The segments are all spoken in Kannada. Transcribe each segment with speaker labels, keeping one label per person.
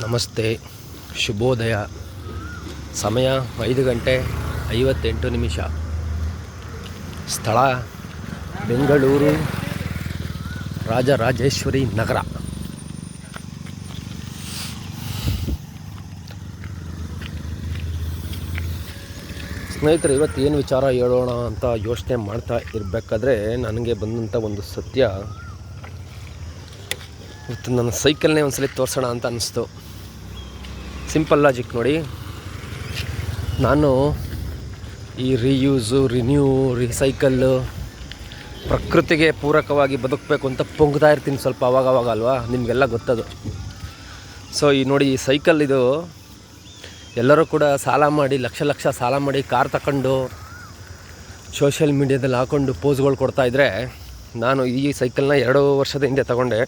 Speaker 1: ನಮಸ್ತೆ. ಶುಭೋದಯ. ಸಮಯ ಐದು ಗಂಟೆ ಐವತ್ತೆಂಟು ನಿಮಿಷ. ಸ್ಥಳ ಬೆಂಗಳೂರು, ರಾಜರಾಜೇಶ್ವರಿ ನಗರ. ಸ್ನೇಹಿತರೆ, ಇವತ್ತು ಏನು ವಿಚಾರ ಹೇಳೋಣ ಅಂತ ಯೋಚನೆ ಮಾಡ್ತಾ ಇರಬೇಕಾದ್ರೆ ನನಗೆ ಬಂದಂಥ ಒಂದು ಸತ್ಯ. ಇವತ್ತು ನನ್ನ ಸೈಕಲ್ನೇ ಒಂದ್ಸಲಿ ತೋರಿಸೋಣ ಅಂತ ಅನ್ನಿಸ್ತು ಸಿಂಪಲ್ ಲಾಜಿಕ್ ನೋಡಿ. ನಾನು ಈ ರೀಯೂಸು ರಿನ್ಯೂ ರಿಸೈಕಲ್ಲು ಪ್ರಕೃತಿಗೆ ಪೂರಕವಾಗಿ ಬದುಕಬೇಕು ಅಂತ ಪೊಂಗ್ತಾ ಇರ್ತೀನಿ ಸ್ವಲ್ಪ ಅವಾಗವಾಗ ಅವಾಗ ಅಲ್ವಾ? ನಿಮಗೆಲ್ಲ ಗೊತ್ತದು. ಸೊ ಈ ನೋಡಿ ಈ ಸೈಕಲ್ ಇದು ಎಲ್ಲರೂ ಕೂಡ ಸಾಲ ಮಾಡಿ, ಲಕ್ಷ ಲಕ್ಷ ಸಾಲ ಮಾಡಿ ಕಾರ್ ತಗೊಂಡು ಸೋಷಿಯಲ್ ಮೀಡ್ಯಾದಲ್ಲಿ ಹಾಕ್ಕೊಂಡು ಪೋಸ್ಗಳು ಕೊಡ್ತಾಯಿದ್ರೆ ನಾನು ಈ ಸೈಕಲ್ನ ಎರಡು ವರ್ಷದ ಹಿಂದೆ ತಗೊಂಡೆ.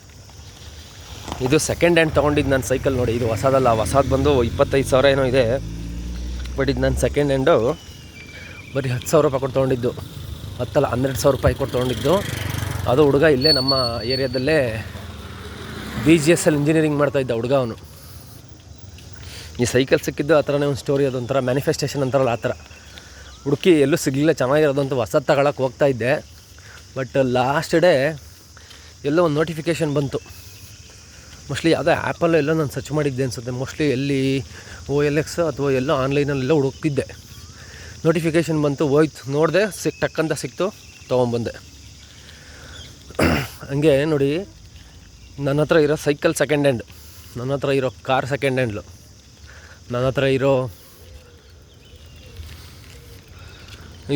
Speaker 1: ಇದು ಸೆಕೆಂಡ್ ಹ್ಯಾಂಡ್ ತೊಗೊಂಡಿದ್ದು ನನ್ನ ಸೈಕಲ್ ನೋಡಿ. ಇದು ಹೊಸದಲ್ಲ, ಹೊಸದು ಬಂದು ಇಪ್ಪತ್ತೈದು ಸಾವಿರ ಏನೋ ಇದೆ. ಬಟ್ ಇದು ನಾನು ಸೆಕೆಂಡ್ ಹ್ಯಾಂಡು ಬರೀ ಹತ್ತು ಸಾವಿರ ರೂಪಾಯಿ ಕೊಟ್ಟು ತೊಗೊಂಡಿದ್ದು. ಹತ್ತಲ್ಲ, ಹನ್ನೆರಡು ಸಾವಿರ ರೂಪಾಯಿ ಕೊಟ್ಟು ತೊಗೊಂಡಿದ್ದು. ಅದು ಹುಡುಗ ಇಲ್ಲೇ ನಮ್ಮ ಏರಿಯಾದಲ್ಲೇ B G S L engineering ಮಾಡ್ತಾಯಿದ್ದ ಹುಡುಗ ಅವನು. ಈ ಸೈಕಲ್ ಸಿಕ್ಕಿದ್ದು ಆ ಥರನೇ ಒಂದು ಸ್ಟೋರಿ ಅದೊಂಥರ ಮ್ಯಾನಿಫೆಸ್ಟೇಷನ್ ಅಂತಾರಲ್ಲ ಆ ಥರ. ಹುಡುಕಿ ಎಲ್ಲೂ ಸಿಗಲಿಲ್ಲ ಅಂತ ಹೊಸದು ತಗೊಳಕ್ಕೆ ಹೋಗ್ತಾ ಇದ್ದೆ. ಬಟ್ ಲಾಸ್ಟ್ ಡೇ ಎಲ್ಲೋ ಒಂದು ನೋಟಿಫಿಕೇಷನ್ ಬಂತು. ಮೋಸ್ಟ್ಲಿ ಯಾವುದೇ ಆ್ಯಪಲ್ಲೋ ಎಲ್ಲೋ ನಾನು ಸರ್ಚ್ ಮಾಡಿದ್ದೆ ಅನಿಸುತ್ತೆ. ಮೋಸ್ಟ್ಲಿ ಎಲ್ಲಿ ಓ ಎಲ್ ಎಕ್ಸ್ ಅಥವಾ ಎಲ್ಲೋ ಆನ್ಲೈನಲ್ಲೆಲ್ಲ ಹುಡುಕ್ತಿದ್ದೆ. ನೋಟಿಫಿಕೇಷನ್ ಬಂತು, ಹೋಯ್ತು. ನೋಡಿದೆ, ಸಿಕ್, ಟಕ್ಕಂತ ಸಿಕ್ತು, ತೊಗೊಂಬಂದೆ. ಹಂಗೆ ನೋಡಿ, ನನ್ನ ಹತ್ರ ಇರೋ ಸೈಕಲ್ ಸೆಕೆಂಡ್ ಹ್ಯಾಂಡ್ ನನ್ನ ಹತ್ರ ಇರೋ ಕಾರ್ ಸೆಕೆಂಡ್ ಹ್ಯಾಂಡ್ಲು ನನ್ನ ಹತ್ರ ಇರೋ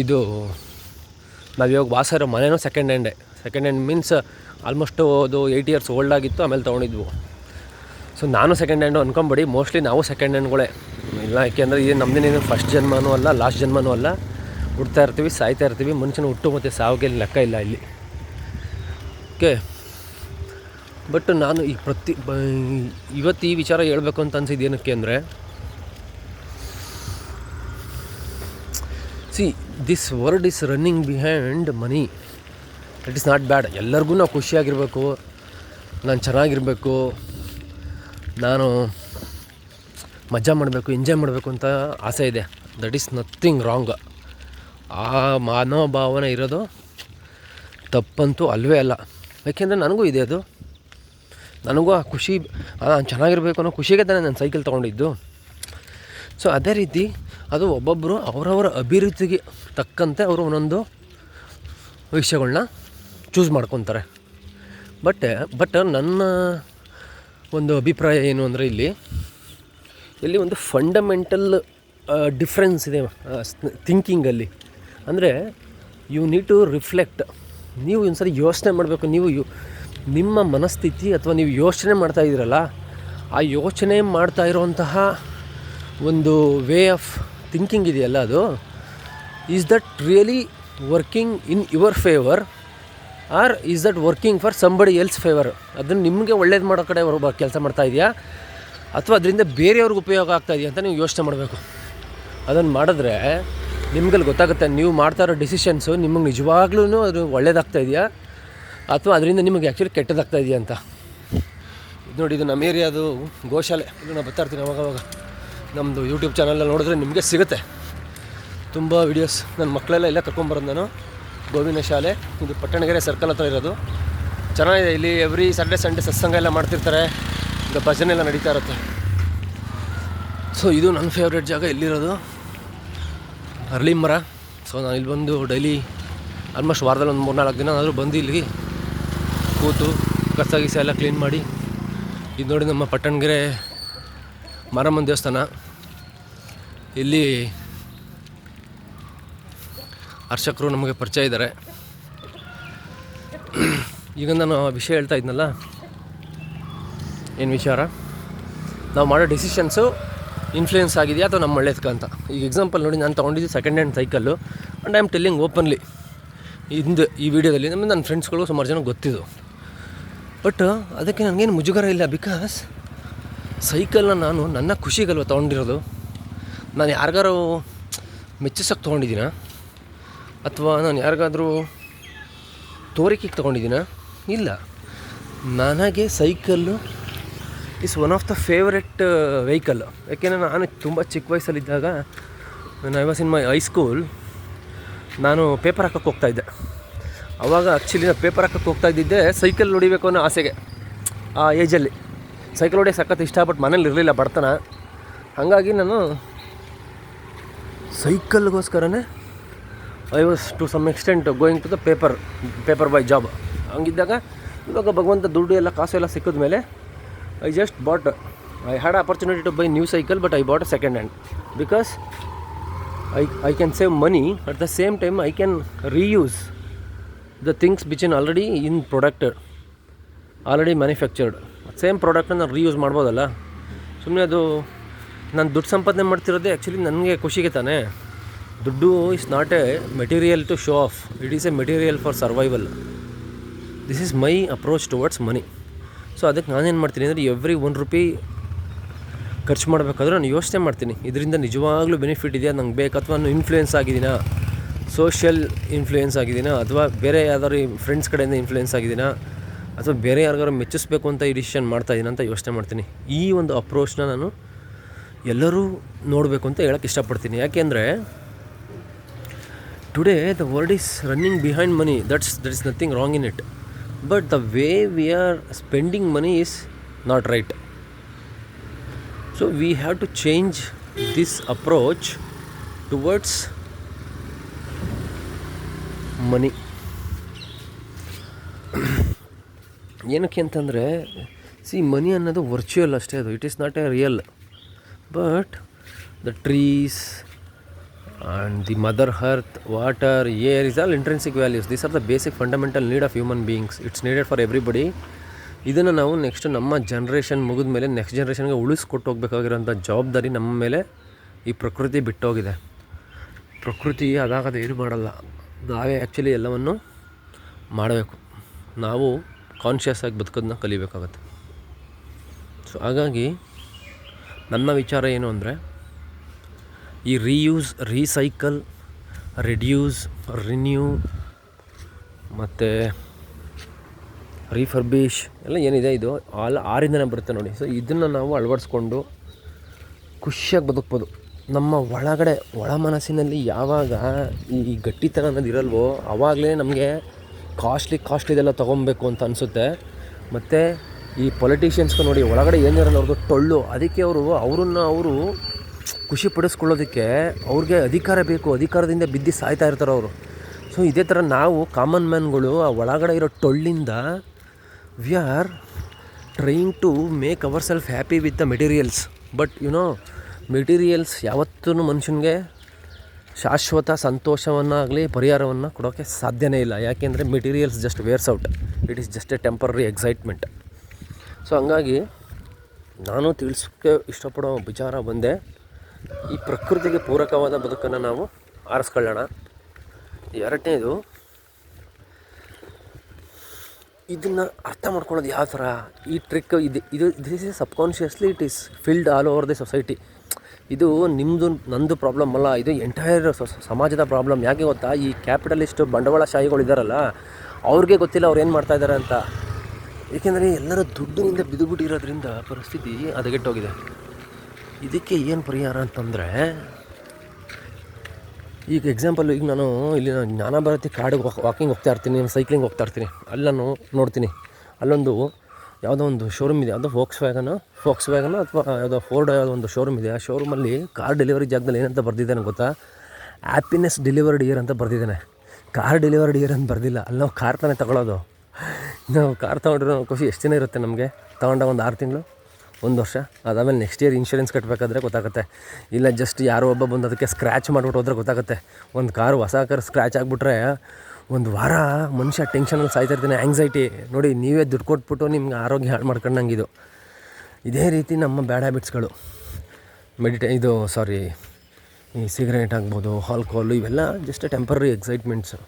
Speaker 1: ಇದು, ನಾವು ಇವಾಗ ವಾಸ ಇರೋ ಮನೆಯೂ ಸೆಕೆಂಡ್ ಹ್ಯಾಂಡೇ ಸೆಕೆಂಡ್ ಹ್ಯಾಂಡ್ ಮೀನ್ಸ್ ಆಲ್ಮೋಸ್ಟು ಅದು ಏಯ್ಟ್ ಇಯರ್ಸ್ ಓಲ್ಡ್ ಆಗಿತ್ತು, ಆಮೇಲೆ ತೊಗೊಂಡಿದ್ವು. ಸೊ ನಾನು ಸೆಕೆಂಡ್ ಹ್ಯಾಂಡು ಅನ್ಕೊಂಬಿಡಿ ಮೋಸ್ಟ್ಲಿ ನಾವು ಸೆಕೆಂಡ್ ಹ್ಯಾಂಡ್ಗಳೇ ಇಲ್ಲ, ಯಾಕೆಂದರೆ ಇದು ನಮ್ಮದೇನೇನು ಫಸ್ಟ್ ಜನ್ಮನೂ ಅಲ್ಲ ಲಾಸ್ಟ್ ಜನ್ಮನೂ ಅಲ್ಲ. ಹುಡ್ತಾ ಇರ್ತೀವಿ, ಸಾಯ್ತಾ ಇರ್ತೀವಿ ಮನುಷ್ಯನ ಹುಟ್ಟು ಮತ್ತು ಸಾವಿಗೆ ಲೆಕ್ಕ ಇಲ್ಲ ಇಲ್ಲಿ. ಓಕೆ ಬಟ್ ನಾನು ಈ ಪ್ರತಿ ಇವತ್ತು ಈ ವಿಚಾರ ಹೇಳಬೇಕು ಅಂತ ಅನ್ಸಿದ್ದು ಏನಕ್ಕೆ ಅಂದರೆ see this word is running behind money it is not bad ಎಲ್ಲರಿಗೂ ನಾವು ಖುಷಿಯಾಗಿರಬೇಕು. ನಾನು ಚೆನ್ನಾಗಿರಬೇಕು. ನಾನು ಮಜಾ ಮಾಡಬೇಕು ಎಂಜಾಯ್ ಮಾಡಬೇಕು ಅಂತ ಆಸೆ ಇದೆ. ದಟ್ ಈಸ್ ನಥಿಂಗ್ ರಾಂಗ್ ಆ ಮನೋಭಾವನೆ ಇರೋದು ತಪ್ಪಂತೂ ಅಲ್ಲವೇ ಅಲ್ಲ. ಯಾಕೆಂದರೆ ನನಗೂ ಇದೆ ಅದು. ನನಗೂ ಆ ಖುಷಿ ನಾನು ಚೆನ್ನಾಗಿರಬೇಕು ಅನ್ನೋ ಖುಷಿಗೆ ತಾನೇ ನಾನು ಸೈಕಲ್ ತೊಗೊಂಡಿದ್ದು. ಸೊ ಅದೇ ರೀತಿ ಅದು ಒಬ್ಬೊಬ್ಬರು ಅವರವರ ಅಭಿರುಚಿಗೆ ತಕ್ಕಂತೆ ಅವರು ಒಂದೊಂದು ವಿಷಯಗಳ್ನ ಚೂಸ್ ಮಾಡ್ಕೊತಾರೆ. ಬಟ್ ಬಟ್ ನನ್ನ ಒಂದು ಅಭಿಪ್ರಾಯ ಏನು ಅಂದರೆ ಇಲ್ಲಿ ಇಲ್ಲಿ ಒಂದು ಫಂಡಮೆಂಟಲ್ ಡಿಫ್ರೆನ್ಸ್ ಇದೆ ಥಿಂಕಿಂಗಲ್ಲಿ ಅಂದರೆ ಯು ನೀಡ್ ಟು ರಿಫ್ಲೆಕ್ಟ್ ನೀವು ಒಂದ್ಸರಿ ಯೋಚನೆ ಮಾಡಬೇಕು, ನೀವು ಯು, ನಿಮ್ಮ ಮನಸ್ಥಿತಿ ಅಥವಾ ನೀವು ಯೋಚನೆ ಮಾಡ್ತಾ ಇದ್ದೀರಲ್ಲ, ಆ ಯೋಚನೆ ಮಾಡ್ತಾ ಇರೋವಂತಹ ಒಂದು ವೇ ಆಫ್ ಥಿಂಕಿಂಗ್ ಇದೆಯಲ್ಲ ಅದು is that really working in your favour or is that working for somebody else favour? ಅದನ್ನು ನಿಮಗೆ ಒಳ್ಳೇದು ಮಾಡೋ ಕಡೆ ಕೆಲಸ ಮಾಡ್ತಾ ಇದೆಯಾ? ಅಥವಾ ಅದರಿಂದ ಬೇರೆಯವ್ರಿಗೆ ಉಪಯೋಗ ಆಗ್ತಾ ಇದೆಯಾ ಅಂತ ನೀವು ಯೋಚನೆ ಮಾಡಬೇಕು. ಅದನ್ನು ಮಾಡಿದ್ರೆ ನಿಮ್ಗಲ್ಲಿ ಗೊತ್ತಾಗುತ್ತೆ, ನೀವು ಮಾಡ್ತಾ ಇರೋ ಡಿಸಿಷನ್ಸು ನಿಮಗೆ ನಿಜವಾಗ್ಲೂ ಅದು ಒಳ್ಳೇದಾಗ್ತಾ ಇದೆಯಾ? ಅಥವಾ ಅದರಿಂದ ನಿಮಗೆ ಆ್ಯಕ್ಚುಲಿ ಕೆಟ್ಟದಾಗ್ತಾ ಇದೆಯಾ ಅಂತ? ಇದು ನೋಡಿ, ಇದು ನಮ್ಮ ಏರಿಯಾದು ಗೋಶಾಲೆ. ಇದು ನಾನು ಬರ್ತಾ ಇರ್ತೀನಿ ಅವಾಗವಾಗ. ನಮ್ಮದು ಯೂಟ್ಯೂಬ್ ಚಾನಲಲ್ಲಿ ನೋಡಿದ್ರೆ ನಿಮಗೆ ಸಿಗುತ್ತೆ. ತುಂಬ ವೀಡಿಯೋಸ್ ನನ್ನ ಮಕ್ಕಳೆಲ್ಲ ಎಲ್ಲ ಕರ್ಕೊಂಬರೋದು ನಾನು. ಗೋವಿನ ಶಾಲೆ, ಇದು ಪಟ್ಟಣಗೆರೆ ಸರ್ಕಲ್ ಹತ್ರ ಇರೋದು. ಚೆನ್ನಾಗಿದೆ, ಇಲ್ಲಿ ಎವ್ರಿ ಸಂಡೇ ಸಂಡೇ ಸತ್ಸಂಗ ಎಲ್ಲ ಮಾಡ್ತಿರ್ತಾರೆ. ಈಗ ಭಜನೆ ಎಲ್ಲ ನಡೀತಾ ಇರುತ್ತೆ. ಸೊ ಇದು ನನ್ನ ಫೇವ್ರೇಟ್ ಜಾಗ ಇಲ್ಲಿರೋದು. ಅರಳಿ ಮರ. ಸೊ ನಾನು ಇಲ್ಲಿ ಬಂದು ಡೈಲಿ ಆಲ್ಮೋಸ್ಟ್ ವಾರದಲ್ಲಿ ಒಂದು ಮೂರು ನಾಲ್ಕು ದಿನ ಆದರೂ ಬಂದು ಇಲ್ಲಿ ಕೂತು ಕಸ ಗೀಸ ಎಲ್ಲ ಕ್ಲೀನ್ ಮಾಡಿ. ಇದು ನೋಡಿ ನಮ್ಮ ಪಟ್ಟಣಗೆರೆ ಮಾರಮ್ಮನ ದೇವಸ್ಥಾನ. ಇಲ್ಲಿ ಅರ್ಚಕರು ನಮಗೆ ಪರಿಚಯ ಇದ್ದಾರೆ. ಈಗ ನಾನು ವಿಷಯ ಹೇಳ್ತಾ ಇದ್ನಲ್ಲ, ಏನು ವಿಚಾರ? ನಾವು ಮಾಡೋ ಡಿಸಿಷನ್ಸು ಇನ್ಫ್ಲೂಯೆನ್ಸ್ ಆಗಿದೆಯಾ ಅಥವಾ ನಮ್ಮ ಒಳ್ಳೇದಕ್ಕ ಅಂತ? ಈಗ ಎಕ್ಸಾಂಪಲ್ ನೋಡಿ, ನಾನು ತೊಗೊಂಡಿದ್ದು second hand cycle and I am telling openly ಇಂದು ಈ ವಿಡಿಯೋದಲ್ಲಿ ನಮ್ಮ ನನ್ನ ಫ್ರೆಂಡ್ಸ್ಗಳು ಸುಮಾರು ಜನ ಗೊತ್ತಿದ್ದು ಬಟ್ ಅದಕ್ಕೆ ನನಗೇನು ಮುಜುಗರ ಇಲ್ಲ ಬಿಕಾಸ್ ಸೈಕಲ್ನ ನಾನು ನನ್ನ ಖುಷಿಗಲ್ವ ತೊಗೊಂಡಿರೋದು? ನಾನು ಯಾರಿಗಾರು ಮೆಚ್ಚಿಸೋಕೆ ತೊಗೊಂಡಿದ್ದೀನ? ಅಥವಾ ನಾನು ಯಾರಿಗಾದರೂ ತೋರಿಕೆಗೆ ತೊಗೊಂಡಿದ್ದೀನ? ಇಲ್ಲ. ನನಗೆ cycle is one of the favourite vehicle ಯಾಕೆಂದರೆ ನಾನು ತುಂಬ ಚಿಕ್ಕ ವಯಸ್ಸಲ್ಲಿದ್ದಾಗ I was in my high school ನಾನು ಪೇಪರ್ ಹಾಕಕ್ಕೆ ಹೋಗ್ತಾಯಿದ್ದೆ ಆವಾಗ ಆ್ಯಕ್ಚುಲಿ ನಾನು ಪೇಪರ್ ಹಾಕಕ್ಕೆ ಹೋಗ್ತಾ ಇದ್ದಿದ್ದೆ, ಸೈಕಲ್ ಹೊಡಿಬೇಕು ಅನ್ನೋ ಆಸೆಗೆ. ಆ ಏಜಲ್ಲಿ ಸೈಕಲ್ ಹೊಡಿಯೋಕೆ ಸಖತ್ ಇಷ್ಟ ಬಟ್ ಮನೇಲಿ ಇರಲಿಲ್ಲ ಬಡತನ. ಹಾಗಾಗಿ ನಾನು ಸೈಕಲ್ಗೋಸ್ಕರನೇ I was to some extent going to the paper paper boy job ಹಂಗಿದ್ದಾಗ ಇವಾಗ ಭಗವಂತ ದುಡ್ಡು ಎಲ್ಲ, ಕಾಸು ಎಲ್ಲ ಸಿಕ್ಕಿದ ಮೇಲೆ I just bought I had opportunity to buy new cycle but I bought a second hand because I I can save money at the same time I can reuse the things which in already in producted already manufactured same ಪ್ರಾಡಕ್ಟ್ನ ನಾನು ರೀಯೂಸ್ ಮಾಡ್ಬೋದಲ್ಲ? ಸುಮ್ಮನೆ ಅದು, ನಾನು ದುಡ್ಡು ಸಂಪಾದನೆ ಮಾಡ್ತಿರೋದೇ ಆ್ಯಕ್ಚುಲಿ ನನಗೆ ಖುಷಿಗೆ ತಾನೇ? ದುಡ್ಡು is not a material to show off it is a material for survival this is my approach towards money so ಅದಕ್ಕೆ ನಾನೇನು ಮಾಡ್ತೀನಿ ಅಂದರೆ ಎವ್ರಿ ಒನ್ ರುಪಿ ಖರ್ಚು ಮಾಡಬೇಕಾದ್ರೆ ನಾನು ಯೋಚನೆ ಮಾಡ್ತೀನಿ. ಇದರಿಂದ ನಿಜವಾಗ್ಲೂ ಬೆನಿಫಿಟ್ ಇದೆಯಾ? ನಂಗೆ ಬೇಕು? ಅಥವಾ ನಾನು ಇನ್ಫ್ಲೂಯೆನ್ಸ್ ಆಗಿದ್ದೀನಾ? ಸೋಷಿಯಲ್ ಇನ್ಫ್ಲೂಯೆನ್ಸ್ ಆಗಿದ್ದೀನಾ? ಅಥವಾ ಬೇರೆ ಯಾವ್ದಾದ್ರು ಫ್ರೆಂಡ್ಸ್ ಕಡೆಯಿಂದ ಇನ್ಫ್ಲೂಯೆನ್ಸ್ ಆಗಿದ್ದೀನಾ? ಅಥವಾ ಬೇರೆ ಯಾರಿಗಾರು ಮೆಚ್ಚಿಸ್ಬೇಕು ಅಂತ ಈ ಡಿಸಿಷನ್ ಮಾಡ್ತಾ ಇದ್ದೀನಿ ಅಂತ ಯೋಚನೆ ಮಾಡ್ತೀನಿ. ಈ ಒಂದು ಅಪ್ರೋಚ್ನ ನಾನು ಎಲ್ಲರೂ ನೋಡಬೇಕು ಅಂತ ಹೇಳೋಕ್ಕೆ ಇಷ್ಟಪಡ್ತೀನಿ. ಯಾಕೆಂದರೆ today the world is running behind money that's that is nothing wrong in it but the way we are spending money is not right so we have to change this approach towards money ಏನಕ್ಕೆ ಅಂತಂದರೆ ಸಿ ಮನಿ ಅನ್ನೋದು ವರ್ಚುವಲ್ ಅಷ್ಟೇ ಅದು. It is not a real but the trees and the mother earth water air is all intrinsic values these are the basic fundamental need of human beings it's needed for everybody ಇದನ್ನು ನಾವು ನೆಕ್ಸ್ಟ್ ನಮ್ಮ ಜನ್ರೇಷನ್ ಮುಗಿದ ಮೇಲೆ ನೆಕ್ಸ್ಟ್ ಜನ್ರೇಷನ್ಗೆ ಉಳಿಸ್ಕೊಟ್ಟು ಹೋಗ್ಬೇಕಾಗಿರೋಂಥ ಜವಾಬ್ದಾರಿ ನಮ್ಮ ಮೇಲೆ ಈ ಪ್ರಕೃತಿ ಬಿಟ್ಟೋಗಿದೆ. ಪ್ರಕೃತಿ ಅದಾಗದ ಏನು ಮಾಡಲ್ಲ. ನಾವೇ ಆ್ಯಕ್ಚುಲಿ ಎಲ್ಲವನ್ನು ಮಾಡಬೇಕು. ನಾವು ಕಾನ್ಷಿಯಸ್ ಆಗಿ ಬದುಕೋದನ್ನ ಕಲಿಬೇಕಾಗತ್ತೆ. ಸೊ ಹಾಗಾಗಿ ನನ್ನ ವಿಚಾರ ಏನು ಅಂದರೆ ಈ ರೀಯೂಸ್ ರೀಸೈಕಲ್ ರಿಡ್ಯೂಸ್ ರಿನ್ಯೂ ಮತ್ತು ರೀಫರ್ಬಿಷ್ ಎಲ್ಲ ಏನಿದೆ ಇದು? ಆಲ್ ಆರಿಂದನೇ ಬರುತ್ತೆ ನೋಡಿ. ಸೊ ಇದನ್ನು ನಾವು ಅಳವಡಿಸ್ಕೊಂಡು ಖುಷಿಯಾಗಿ ಬದುಕ್ಬೋದು. ನಮ್ಮ ಒಳಗಡೆ, ಒಳ ಮನಸ್ಸಿನಲ್ಲಿ ಯಾವಾಗ ಈ ಗಟ್ಟಿತನ ಅನ್ನೋದು ಇರಲ್ವೋ ಆವಾಗಲೇ ನಮಗೆ ಕಾಸ್ಟ್ಲಿ ಕಾಸ್ಟ್ಲಿದೆಲ್ಲ ತೊಗೊಬೇಕು ಅಂತ ಅನಿಸುತ್ತೆ. ಮತ್ತು ಈ ಪೊಲಿಟಿಷಿಯನ್ಸ್ಗೆ ನೋಡಿ, ಒಳಗಡೆ ಏನಿರಲ್ಲ ಅವ್ರದ್ದು ಟೊಳ್ಳು, ಅದಕ್ಕೆ ಅವರು, ಅವರನ್ನು ಅವರು ಖುಷಿ ಪಡಿಸ್ಕೊಳ್ಳೋದಕ್ಕೆ ಅವ್ರಿಗೆ ಅಧಿಕಾರ ಬೇಕು, ಅಧಿಕಾರದಿಂದ ಬಿದ್ದು ಸಾಯ್ತಾ ಇರ್ತಾರೆ ಅವರು. ಸೊ ಇದೇ ಥರ ನಾವು ಕಾಮನ್ ಮ್ಯಾನ್ಗಳು ಆ ಒಳಗಡೆ ಇರೋ ಟೊಳ್ಳಿಂದ we are trying to make our self happy with the materials but you know materials ಯಾವತ್ತೂ ಮನುಷ್ಯನಿಗೆ ಶಾಶ್ವತ ಸಂತೋಷವನ್ನಾಗಲಿ ಪರಿಹಾರವನ್ನು ಕೊಡೋಕ್ಕೆ ಸಾಧ್ಯನೇ ಇಲ್ಲ. ಯಾಕೆಂದರೆ materials just wears out it is just a temporary excitement so ಹಂಗಾಗಿ ನಾನು ತಿಳಿಸೋಕ್ಕೆ ಇಷ್ಟಪಡೋ ವಿಚಾರ ಬಂದೆ ಈ ಪ್ರಕೃತಿಗೆ ಪೂರಕವಾದ ಬದುಕನ್ನು ನಾವು ಆರಿಸ್ಕೊಳ್ಳೋಣ. ಎರಡನೇದು, ಇದನ್ನು ಅರ್ಥ ಮಾಡ್ಕೊಳ್ಳೋದು ಯಾವ ಥರ? ಈ ಟ್ರಿಕ್ ಇದು ಇದು this is subconsciously it is filled all over the society ಇದು ನಿಮ್ಮದು ನಂದು ಪ್ರಾಬ್ಲಮ್ ಅಲ್ಲ, ಇದು ಎಂಟೈರ್ ಸಮಾಜದ ಪ್ರಾಬ್ಲಮ್ ಯಾಕೆ ಗೊತ್ತಾ? ಈ ಕ್ಯಾಪಿಟಲಿಸ್ಟ್ ಬಂಡವಾಳಶಾಹಿಗಳು ಇದ್ದಾರಲ್ಲ ಅವ್ರಿಗೆ ಗೊತ್ತಿಲ್ಲ ಅವ್ರು ಏನು ಮಾಡ್ತಾ ಇದ್ದಾರೆ ಅಂತ. ಏಕೆಂದರೆ ಎಲ್ಲರ ದುಡ್ಡಿನಿಂದ ಬಿದ್ದುಬಿಟ್ಟಿರೋದ್ರಿಂದ ಪರಿಸ್ಥಿತಿ ಹದಗೆಟ್ಟೋಗಿದೆ. ಇದಕ್ಕೆ ಏನು ಪರಿಹಾರ ಅಂತಂದರೆ, ಈಗ ಎಕ್ಸಾಂಪಲ್ ಈಗ ನಾನು ಇಲ್ಲಿ ನಾನು ಜ್ಞಾನಭಾರತಿ ಕಾಡಿಗೆ ವಾಕಿಂಗ್ ಹೋಗ್ತಾ ಇರ್ತೀನಿ ಸೈಕ್ಲಿಂಗ್ ಹೋಗ್ತಾ ಇರ್ತೀನಿ ಅಲ್ಲಿ ನೋಡ್ತೀನಿ. ಅಲ್ಲೊಂದು ಯಾವುದೋ ಒಂದು ಶೋರೂಮ್ ಇದೆ, ಯಾವುದೋ ಫೋಕ್ಸ್ ವ್ಯಾಗನು ಫೋಕ್ಸ್ ವ್ಯಾಗನು ಅಥವಾ ಯಾವುದೋ ಫೋರ್ಡ್ ಯಾವುದೋ ಒಂದು ಶೋರೂಮ್ ಇದೆ, ಆ ಶೋರೂಮಲ್ಲಿ ಕಾರ್ ಡೆಲಿವರಿ ಜಾಗದಲ್ಲಿ ಏನಂತ ಬರ್ದಿದ್ದಾನೆ ಗೊತ್ತಾ? ಹ್ಯಾಪಿನೆಸ್ ಡೆಲಿವರ್ಡ್ ಇಯರ್ ಅಂತ ಬರ್ದಿದ್ದಾನೆ. ಕಾರ್ ಡೆಲಿವರ್ಡ್ ಇಯರ್ ಅಂತ ಬರ್ದಿಲ್ಲ. ಅಲ್ಲಿ ಕಾರ್ ತಾನೇ ತಗೊಳ್ಳೋದು ನಾವು ಕಾರ್ ತೊಗೊಂಡ್ರೆ ಖುಷಿ ಎಷ್ಟು ದಿನ ಇರುತ್ತೆ ನಮಗೆ? ತೊಗೊಂಡ ಒಂದು ಆರು ತಿಂಗಳು? ಒಂದು ವರ್ಷ. ಅದಾದಮೇಲೆ ನೆಕ್ಸ್ಟ್ ಇಯರ್ ಇನ್ಶೂರೆನ್ಸ್ ಕಟ್ಟಬೇಕಾದ್ರೆ ಗೊತ್ತಾಗುತ್ತೆ. ಇಲ್ಲ ಜಸ್ಟ್ ಯಾರೋ ಒಬ್ಬ ಬಂದು ಅದಕ್ಕೆ ಸ್ಕ್ರ್ಯಾಚ್ ಮಾಡಿಬಿಟ್ಟು ಹೋದ್ರೆ ಗೊತ್ತಾಗುತ್ತೆ. ಒಂದು ಕಾರು, ಹೊಸ ಕಾರ್ ಸ್ಕ್ರ್ಯಾಚ್ ಆಗಿಬಿಟ್ರೆ ಒಂದು ವಾರ ಮನುಷ್ಯ ಟೆನ್ಷನಲ್ಲಿ ಸಾಯ್ತಾ ಇರ್ತಾನೆ. ಆ್ಯಂಗ್ಸೈಟಿ ನೋಡಿ, ನೀವೇ ದುಡ್ಡು ಕೊಟ್ಬಿಟ್ಟು ನಿಮ್ಗೆ ಆರೋಗ್ಯ ಹಾಳು ಮಾಡ್ಕೊಂಡಂಗಿದು ಇದೇ. ರೀತಿ ನಮ್ಮ ಬ್ಯಾಡ್ ಹ್ಯಾಬಿಟ್ಸ್ಗಳು ಮೆಡಿಟೇ ಇದು ಸಾರಿ ಈ ಸಿಗರೇಟ್ ಆಗ್ಬೋದು ಆಲ್ಕೋಹಾಲು ಇವೆಲ್ಲ ಜಸ್ಟ್ ಟೆಂಪರರಿ ಎಕ್ಸೈಟ್ಮೆಂಟ್ಸು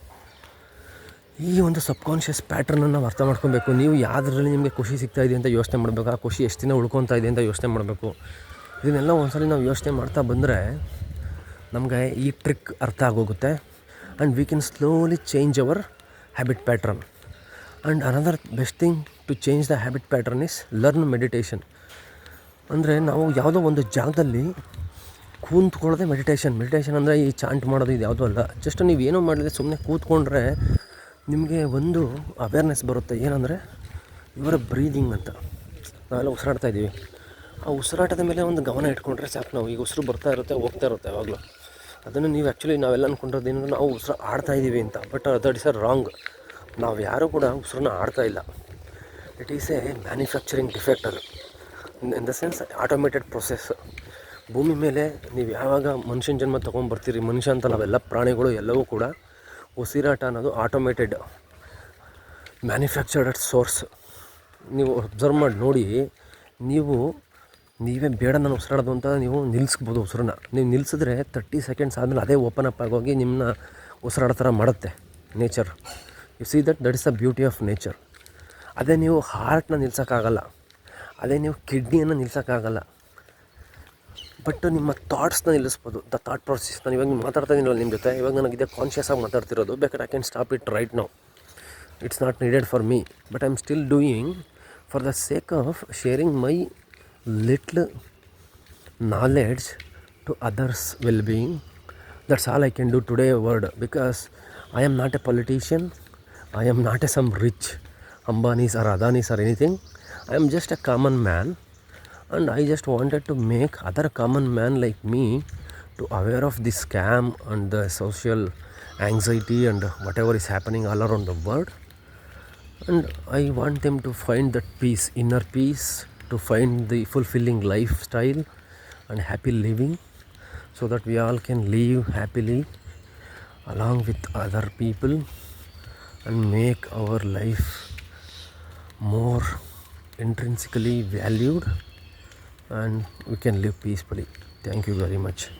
Speaker 1: ಈ ಒಂದು ಸಬ್ಕಾನ್ಷಿಯಸ್ ಪ್ಯಾಟ್ರನ್ನ ನಾವು ಅರ್ಥ ಮಾಡ್ಕೊಬೇಕು. ನೀವು ಯಾವುದರಲ್ಲಿ ನಿಮಗೆ ಖುಷಿ ಸಿಗ್ತಾ ಇದೆ ಅಂತ ಯೋಚನೆ ಮಾಡಬೇಕು, ಆ ಖುಷಿ ಎಷ್ಟು ದಿನ ಉಳ್ಕೊತಾ ಇದೆ ಅಂತ ಯೋಚನೆ ಮಾಡಬೇಕು. ಇದನ್ನೆಲ್ಲ ಒಂದ್ಸಲ ನಾವು ಯೋಚನೆ ಮಾಡ್ತಾ ಬಂದರೆ ನಮಗೆ ಈ ಟ್ರಿಕ್ ಅರ್ಥ ಆಗೋಗುತ್ತೆ. And we can slowly change our habit pattern and another best thing to change the habit pattern is learn meditation ಅಂದರೆ ನಾವು ಯಾವುದೋ ಒಂದು ಜಾಗದಲ್ಲಿ ಕೂತ್ಕೊಳ್ಳೋದೇ ಮೆಡಿಟೇಷನ್ ಮೆಡಿಟೇಷನ್ ಅಂದರೆ ಈ ಚಾಂಟ್ ಮಾಡೋದು ಇದು ಯಾವುದೂ ಅಲ್ಲ. ಜಸ್ಟ್ ನೀವು ಏನೋ ಮಾಡಿದ್ರೆ ಸುಮ್ಮನೆ ಕೂತ್ಕೊಂಡ್ರೆ ನಿಮಗೆ ಒಂದು ಅವೇರ್ನೆಸ್ ಬರುತ್ತೆ, ಏನಂದರೆ ಇವರ ಬ್ರೀದಿಂಗ್ ಅಂತ. ನಾವೆಲ್ಲ ಉಸಿರಾಡ್ತಾ ಇದ್ದೀವಿ. ಆ ಉಸಿರಾಟದ ಮೇಲೆ ಒಂದು ಗಮನ ಇಟ್ಕೊಂಡ್ರೆ ಸಾಕು ನಾವು. ಈಗ ಉಸಿರು ಬರ್ತಾ ಇರುತ್ತೆ, ಹೋಗ್ತಾ ಇರುತ್ತೆ ಯಾವಾಗಲೂ. ಅದನ್ನು ನೀವು ಆ್ಯಕ್ಚುಲಿ ನಾವೆಲ್ಲ ಏನಂದ್ರೆ ನಾವು ಉಸಿರು ಆಡ್ತಾ ಇದ್ದೀವಿ ಅಂತ. But that is a wrong ನಾವು ಯಾರೂ ಕೂಡ ಉಸಿರನ್ನ ಆಡ್ತಾ ಇಲ್ಲ. It is a manufacturing defect ಅದು. In the sense automated process ಭೂಮಿ ಮೇಲೆ ನೀವು ಯಾವಾಗ ಮನುಷ್ಯನ ಜನ್ಮ ತೊಗೊಂಡ್ಬರ್ತೀರಿ, ಮನುಷ್ಯ ಅಂತ ನಾವೆಲ್ಲ ಪ್ರಾಣಿಗಳು ಎಲ್ಲವೂ ಕೂಡ ಉಸಿರಾಟ ಅನ್ನೋದು ಆಟೋಮೇಟೆಡ್ ಮ್ಯಾನುಫ್ಯಾಕ್ಚರ್ಡ್ ಸೋರ್ಸ್ ನೀವು ಅಬ್ಸರ್ವ್ ಮಾಡಿ ನೋಡಿ, ನೀವು, ನೀವೇ ಬೇಡ ನಾನು ಉಸಿರಾಡೋದು ಅಂತ ನೀವು ನಿಲ್ಲಿಸ್ಬೋದು ಉಸಿರನ್ನ. ನೀವು ನಿಲ್ಲಿಸಿದ್ರೆ ತರ್ಟಿ ಸೆಕೆಂಡ್ಸ್ ಆದಮೇಲೆ ಅದೇ ಓಪನ್ ಅಪ್ ಆಗೋಗಿ ನಿಮ್ಮನ್ನ ಉಸಿರಾಡೋ ಥರ ಮಾಡುತ್ತೆ nature you see that that is the beauty of nature ಅದೇ ನೀವು ಹಾರ್ಟ್ನ ನಿಲ್ಸೋಕ್ಕಾಗಲ್ಲ. ಅದೇ ನೀವು ಕಿಡ್ನಿಯನ್ನು ನಿಲ್ಸೋಕ್ಕಾಗಲ್ಲ. ಬಟ್ ನಿಮ್ಮ ಥಾಟ್ಸ್ನ ನಿಲ್ಲಿಸ್ಬೋದು. ದ ಥಾಟ್ ಪ್ರಾಸೆಸ್ ನಾನು ಇವಾಗ ಮಾತಾಡ್ತಾ ಇದ್ದೀನಲ್ಲ ನಿಮ್ಮ ಜೊತೆ, ಇವಾಗ ನನಗಿದೆ ಕಾನ್ಷಿಯಸ್ ಆಗಿ ಮಾತಾಡ್ತಿರೋದು. ಬೇಕಾದ್ರೆ I can stop it right now it's not needed for me but I am still doing for the sake of sharing my little knowledge to others well being that's all I can do today word because I am not a politician I am not a some rich Ambanis or Adanis or anything I am just a common man and I just wanted to make other common man like me to aware of this scam and the social anxiety and whatever is happening all around the world. And I want them to find that peace inner peace to find the fulfilling lifestyle and happy living so that we all can live happily along with other people and make our life more intrinsically valued and we can live peacefully. Thank you very much.